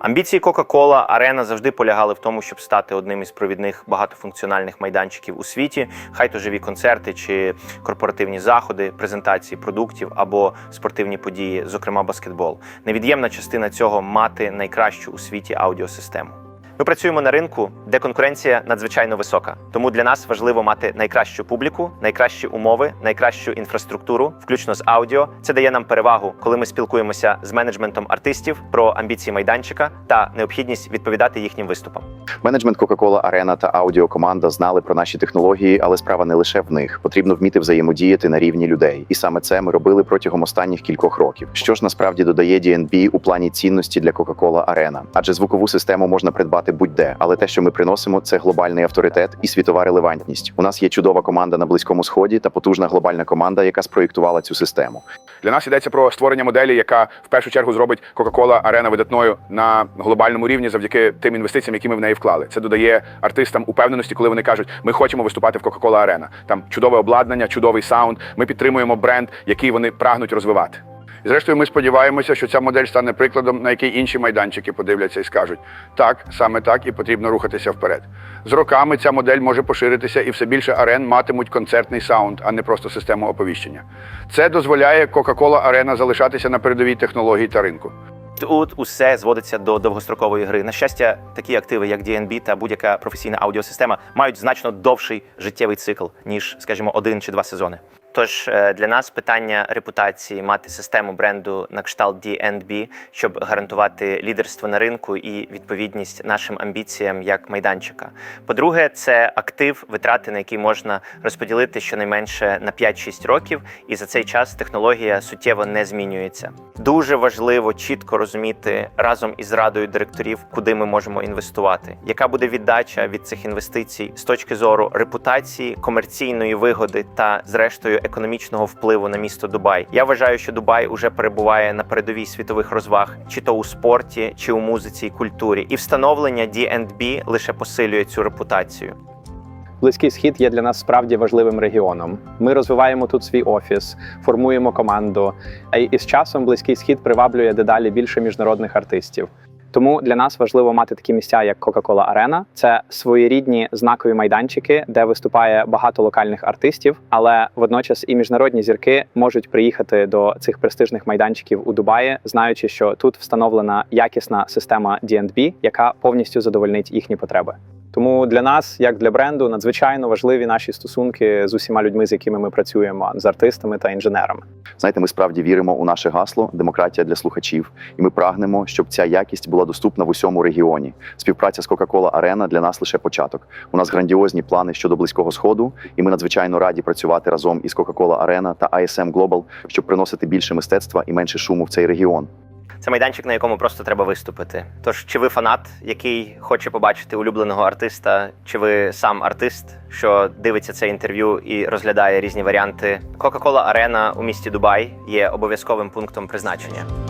Амбіції Coca-Cola Arena завжди полягали в тому, щоб стати одним із провідних багатофункціональних майданчиків у світі, хай то живі концерти чи корпоративні заходи, презентації продуктів або спортивні події, зокрема баскетбол. Невід'ємна частина цього мати найкращу у світі аудіосистему. Ми працюємо на ринку, де конкуренція надзвичайно висока. Тому для нас важливо мати найкращу публіку, найкращі умови, найкращу інфраструктуру, включно з аудіо. Це дає нам перевагу, коли ми спілкуємося з менеджментом артистів про амбіції майданчика та необхідність відповідати їхнім виступам. Менеджмент Coca-Cola Arena та аудіокоманда знали про наші технології, але справа не лише в них. Потрібно вміти взаємодіяти на рівні людей. І саме це ми робили протягом останніх кількох років. Що ж насправді додає DNB у плані цінності для Coca-Cola Arena? Адже звукову систему можна придбати будь-де, але те, що ми приносимо, це глобальний авторитет і світова релевантність. У нас є чудова команда на близькому сході та потужна глобальна команда, яка спроєктувала цю систему. Для нас йдеться про створення моделі, яка в першу чергу зробить Coca-Cola арена видатною на глобальному рівні завдяки тим інвестиціям, які ми в неї вклали. Це додає артистам упевненості, коли вони кажуть, ми хочемо виступати в Coca-Cola арена. Там чудове обладнання, чудовий саунд. Ми підтримуємо бренд, який вони прагнуть розвивати. І зрештою, ми сподіваємося, що ця модель стане прикладом, на який інші майданчики подивляться і скажуть: так, саме так, і потрібно рухатися вперед. З роками ця модель може поширитися, і все більше арен матимуть концертний саунд, а не просто систему оповіщення. Це дозволяє Coca-Cola Arena залишатися на передовій технології та ринку. Тут усе зводиться до довгострокової гри. На щастя, такі активи, як DNB та будь-яка професійна аудіосистема, мають значно довший життєвий цикл, ніж, скажімо, один чи два сезони. Тож е, для нас питання репутації мати систему бренду на кшталт DNB, щоб гарантувати лідерство на ринку і відповідність нашим амбіціям як майданчика. По-друге, це актив, витрати на які можна розподілити щонайменше на 5-6 років, і за цей час технологія суттєво не змінюється. Дуже важливо чітко розуміти разом із радою директорів, куди ми можемо інвестувати, яка буде віддача від цих інвестицій з точки зору репутації, комерційної вигоди та, зрештою, економічного впливу на місто Дубай. Я вважаю, що Дубай уже перебуває на передовій світових розваг, чи то у спорті, чи у музиці і культурі, і встановлення D&B лише посилює цю репутацію. Близький схід є для нас справді важливим регіоном. Ми розвиваємо тут свій офіс, формуємо команду. А й із часом близький схід приваблює дедалі більше міжнародних артистів. Тому для нас важливо мати такі місця, як Coca-Cola Arena. Це своєрідні знакові майданчики, де виступає багато локальних артистів, але водночас і міжнародні зірки можуть приїхати до цих престижних майданчиків у Дубаї, знаючи, що тут встановлена якісна система D&B, яка повністю задовольнить їхні потреби. Тому для нас, як для бренду, надзвичайно важливі наші стосунки з усіма людьми, з якими ми працюємо, з артистами та інженерами. Знаєте, ми справді віримо у наше гасло демократія для слухачів, і ми прагнемо, щоб ця якість була доступна в усьому регіоні. Співпраця з Coca-Cola Arena для нас лише початок. У нас грандіозні плани щодо близького сходу, і ми надзвичайно раді працювати разом із Coca-Cola Arena та ISM Global, щоб приносити більше мистецтва і менше шуму в цей регіон. Це майданчик, на якому просто треба виступити. Тож, чи ви фанат, який хоче побачити улюбленого артиста, чи ви сам артист, що дивиться це інтерв'ю і розглядає різні варіанти? Coca-Cola Arena у місті Дубай є обов'язковим пунктом призначення.